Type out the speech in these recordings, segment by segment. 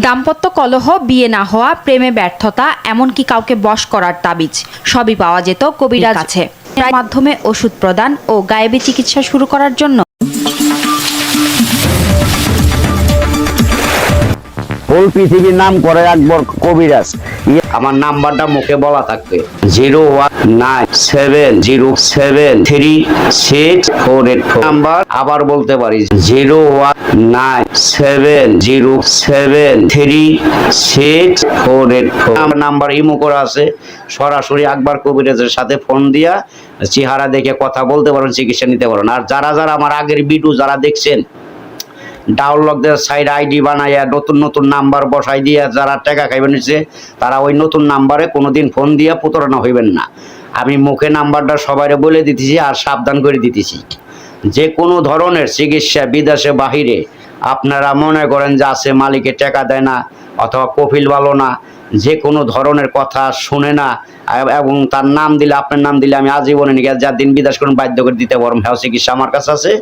দাম্পত্য কলহ বিয়ে না হওয়া প্রেমে ব্যর্থতা এমনকি কাউকে বশ করার তাবিজ সবই পাওয়া যেত কবিরাজ আছে। মাধ্যমে ওষুধ প্রদান ও গায়েবী চিকিৎসা শুরু করার জন্য। ফুল পৃথিবীর নাম করে একবার কবিরাজ। ইয়ে আমার নাম্বারটা মুখে বলা থাকবে। Zero one nine seven, zero seven, three six four eight number আবার বলতে পারি। Zero one nine seven, zero seven, three six four eight আমার নাম্বার ইমো করা আছে। সরাসরি আকবর কবিরাজের সাথে ফোন দিয়া চেহারা দেখে কথা বলতে পারেন চিকিৎসা নিতে পারেন আর যারা যারা আমার আগের ভিডিও যারা দেখছেন ডাউনলোডদের সাইড আইডি বানাইয়া, নতুন নতুন নাম্বার বসাই দিয়ে যারা টাকা খাইবে নিচ্ছে তারা ওই নতুন নাম্বারে কোনোদিন ফোন দিয়া প্রতারণা হইবেন না। আমি মুখে নাম্বারটা সবাইরে বলে দিতেছি আর সাবধান করে দিতেছি। যে কোনো ধরনের চিকিৎসা বিদেশে, বাহিরে আপনারা মনে করেন যে আছে মালিকে টাকা দেয় না, অথবা কফিল ভালো না, যে কোনো ধরনের কথা শুনে না, এবং তার নাম দিলে, আপনার নাম দিলে আমি আজীবনে নিয়ে যার দিন বিদেশ করুন, বাধ্য করে দিতে পারব। হ্যাঁ চিকিৎসা আমার কাছে আছে,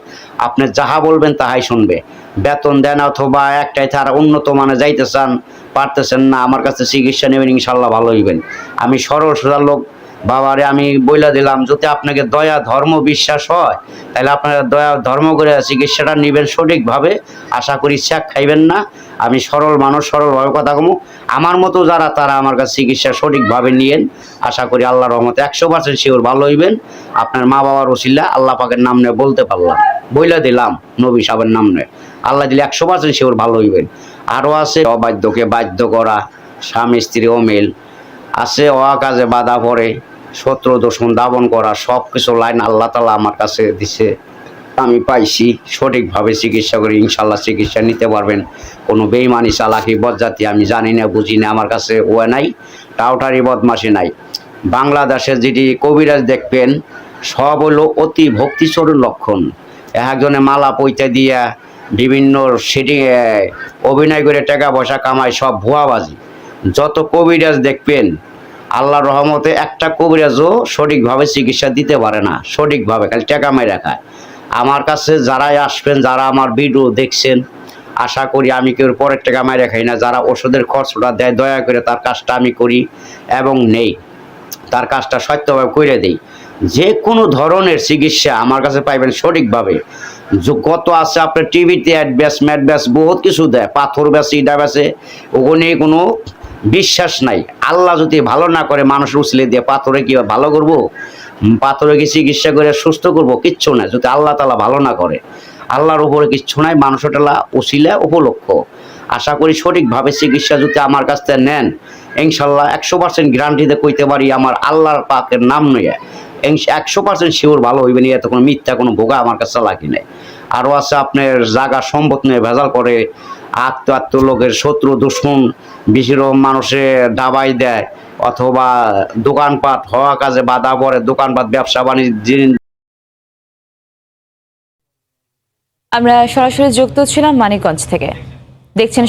আপনি যাহা বলবেন তাহাই শুনবে। বেতন দেন অথবা একটাই তার উন্নত মানে যাইতে চান, পারতেছেন না, আমার কাছে চিকিৎসা নেবেন, ইনশাল্লাহ ভালো হইবেন। আমি সরল সোজা লোক বাবারে, আমি বইলা দিলাম, যদি আপনাকে দয়া, ধর্ম বিশ্বাস হয়, তাহলে আপনারা দয়া, ধর্ম করে চিকিৎসাটা নেবেন সঠিকভাবে। আশা করি শেখ খাইবেন না। আমি সরল মানুষ, সরলভাবে কথা কমু। আমার মতো যারা, তারা আমার কাছে চিকিৎসা সঠিকভাবে নিয়েন। আশা করি আল্লাহ রহমতে একশো পার্সেন্ট শিওর ভালো হইবেন। আপনার মা বাবার ওসিল্লা আল্লাহ পাকের নাম নিয়ে বলতে পারলাম। বইলা দিলাম, নবী সাহেবের নাম নিয়ে। আল্লাহ দিলে একশো পার্সেন্ট শিওর ভালো হইবেন। আরও আছে অবাধ্যকে বাধ্য করা, স্বামী স্ত্রী অমিল। আছে অ কাজে বাধা পড়ে। শত্রু দূষণ দাবন করা সব কিছু লাইন আল্লাহ তালা আমার কাছে দিছে। আমি পাইছি, সঠিকভাবে চিকিৎসা করে ইনশাল্লাহ চিকিৎসা নিতে পারবেন। কোনো বেইমানি চালাকি, বদজাতি আমি জানি না, বুঝি না, আমার কাছে ও নাই, টাউটারি বদমাসি নাই। বাংলাদেশের যেটি কবিরাজ দেখবেন, সব হলো অতি ভক্তিচরণ লক্ষণ। একজনে মালা পৈতে দিয়া বিভিন্ন সেটি অভিনয় করে টাকা পয়সা কামায়, সব ভুয়াবাজি। যত কবিরাজ দেখবেন আল্লাহর রহমতে একটা কবিরাজও সঠিকভাবে চিকিৎসা দিতে পারে না, সঠিকভাবে, খালি টাকা মেরে খায়। আমার কাছে যারাই আসবেন, যারা আমার ভিডিও দেখছেন, আশা করি আমি কেউ পরের টাকা মেরে খাই না, যারা ওষুধের খরচটা দেয়, দয়া করে তার কাজটা আমি করি এবং নেই। তার কাজটা সত্যভাবে করে দেই। যে কোনো ধরনের চিকিৎসা আমার কাছে পাইবেন সঠিকভাবে। কত আছে আপনার টিভিতে অ্যাডব্যাস ম্যাডব্যাস বহুত কিছু দেয়। পাথর ব্যাসে ইটা ব্যাসে ওখানে কোনো বিশ্বাস নাই। আল্লাহ যদি ভালো না করে মানুষ উছলে দিয়ে পাথরে কি ভালো করব? পাথরে কি চিকিৎসা করে সুস্থ করব? কিচ্ছু না যদি আল্লাহ তালা ভালো না করে, আল্লাহর উপরে কিচ্ছু নাই মানুষটালা উচিলে উপলক্ষ। আশা করি সঠিকভাবে চিকিৎসা যদি আমার কাছ থেকে নেন, ইনশাল্লাহ একশো পার্সেন্ট গ্যারান্টিতে কইতে পারি আমার আল্লাহর পাকের নাম নয়। একশো পার্সেন্ট শিওর ভালো হইবে নিয়ে কোনো মিথ্যা কোনো ভোগা আমার কাছে লাগি নাই। আরও আছে আপনার জাগা সম্পদ নিয়ে ভেজাল করে আত্ম আত্ম লোকের শত্রু, দুশ্মন বেশির মানুষে দাবাই দেয়। অথবা দোকানপাট হওয়া কাজে বাধা পড়ে, দোকানপাট, ব্যবসা, বাণিজ্য আমরা সরাসরি যুক্ত ছিলাম মানিকগঞ্জ থেকে। দেখছেন